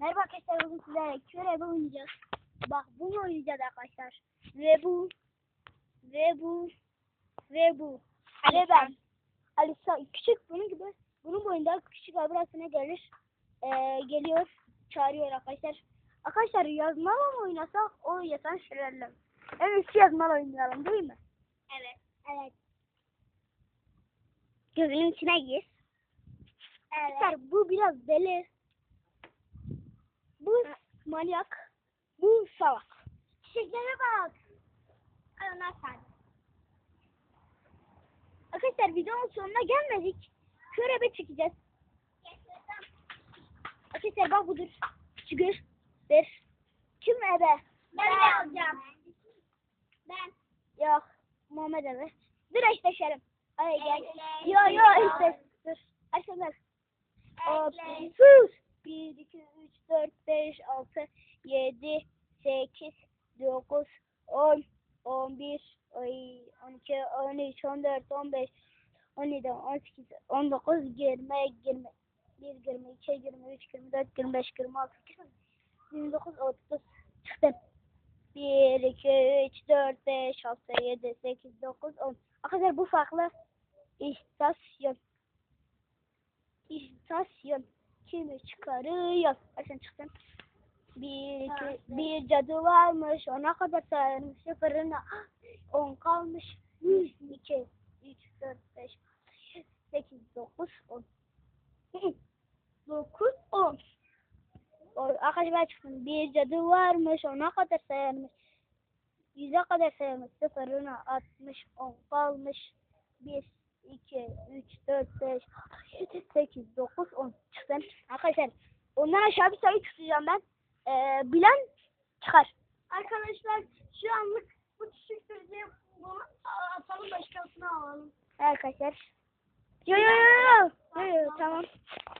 Merhaba arkadaşlar bugün sizlerle körebe oynayacağız. Bak bunu oynayacağız arkadaşlar. Ve bu ve bu ve bu ve ben. Alisa küçük bunun gibi bunun boyunda küçük abrasına gelir. Ee, geliyor çağırıyor arkadaşlar. Arkadaşlar yazmalı mı oynasak o yatan şirerler. En iyisi yazmalı oynayalım değil mi? Evet. Evet. Gözünün içine gir. Evet. Arkadaşlar bu biraz deli. Bu manyak. Bu salak. Çiçeklere bak. Ay onlar sen. Arkadaşlar videonun sonuna gelmedik. Körebe çekeceğiz. Arkadaşlar bak budur. Çıkır. Bir. Kim ebe? Ben de alacağım. Ben. Yok. Muhammed ebe. Dur eşleşelim. Hadi gel. Yo yo eşleş. Dur. Arkadaşlar. Hop, Eşleş. Sus. 1, 2, 3, 4, 5, 6, 7, 8, 9, 10, 11, 12, 13, 14, 15, 17, 18, 19, 20, 20, 1, 22, 23, 24, 25, 26, 29, 30. Çıktım. 1, 2, 3, 4, 5, 6, 7, 8, 9, 10. Arkadaşlar bu farklı istasyon. İstasyon. Kimi çıkarıyor? Açın çıksın. Bir, iki, bir cadı varmış. Ona kadar sayarmış. Sıfırına on kalmış. Bir, iki, üç, dört, beş, sekiz, dokuz, on. Dokuz, on. Arkadaşlar çıksın. Bir cadı varmış. Ona kadar sayarmış. Yüze kadar sayarmış. Sıfırına altmış. On kalmış. Bir, 2, 3, 4, 5, 7, 8, 9, 10 çıksın. Arkadaşlar ondan aşağı bir sayı tutacağım ben. Ee, bilen çıkar. Arkadaşlar şu anlık bu çiçek sözü bunu atalım başkasına alalım. Arkadaşlar. Yo yo yo yo. Yo yo tamam.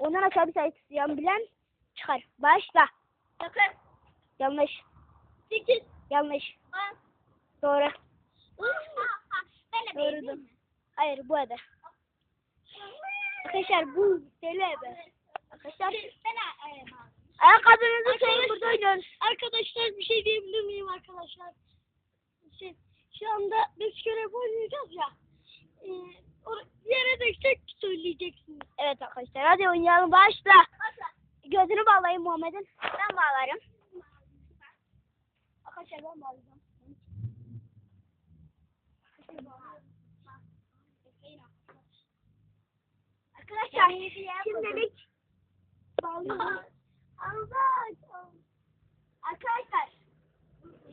Ondan aşağı bir sayı tutacağım. Bilen çıkar. Başla. Sakın. Yanlış. Sekiz. Yanlış. On. Doğru. De Doğru. beğendim. Hayır bu ebe. Arkadaşlar bu deli ebe. Arkadaşlar Ben ayağım. Ayakkabınızı sayın burada oynuyoruz. Arkadaşlar bir şey diyebilir miyim arkadaşlar? Şey, şu anda biz görev oynayacağız ya. E, or- yere düşecek söyleyeceksiniz. Evet arkadaşlar hadi oynayalım başla. Başla. Gözünü bağlayın Muhammed'in. Ben bağlarım. Arkadaşlar ben bağlayacağım. Arkadaşlar şimdilik bağlıyorum. Arkadaşlar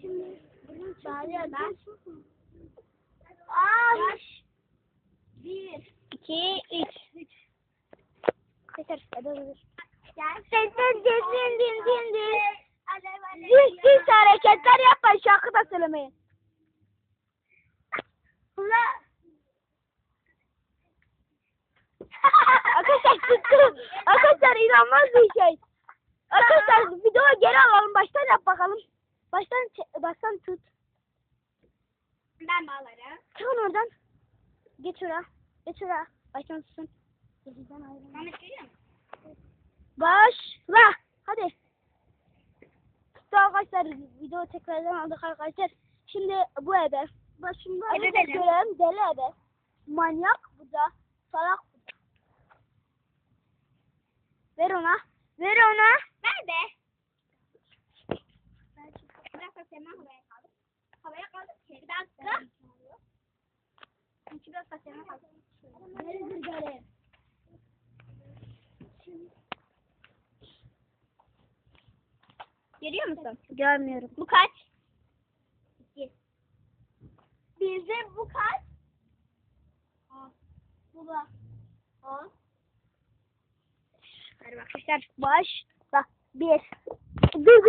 şimdi bunu bağlıyorum. Aa, bir, iki, üç. Arkadaşlar hadi olur. Din din din din din. Düz düz hareketler yapmayın şarkı da söylemeyin. Ula. Arkadaşlar tuttu. Arkadaşlar inanmaz bir şey. Arkadaşlar videoyu geri alalım. Baştan yap bakalım. Baştan baştan tut. Ben bağlarım. Çıkın oradan. Geç oraya. Geç oraya. Baştan tutsun. Gözünden ayrılma. Mehmet musun? Başla. Hadi. Tuttu arkadaşlar. Video tekrardan aldık arkadaşlar. Şimdi bu ebe. Başında Ebe benim. görelim. Deli ebe. Manyak bu da. Salak bu da. Ver ona. Ver ona. Bir Sema havaya kaldı. Havaya kaldı. Bir dakika. İki dakika Sema kaldı. Ver gari. Görüyor musun? Görmüyorum. Bu kaç? İki. Bizde bu kaç? On. Bu da. On. Hadi arkadaşlar. Başla. Bir. Dur dur.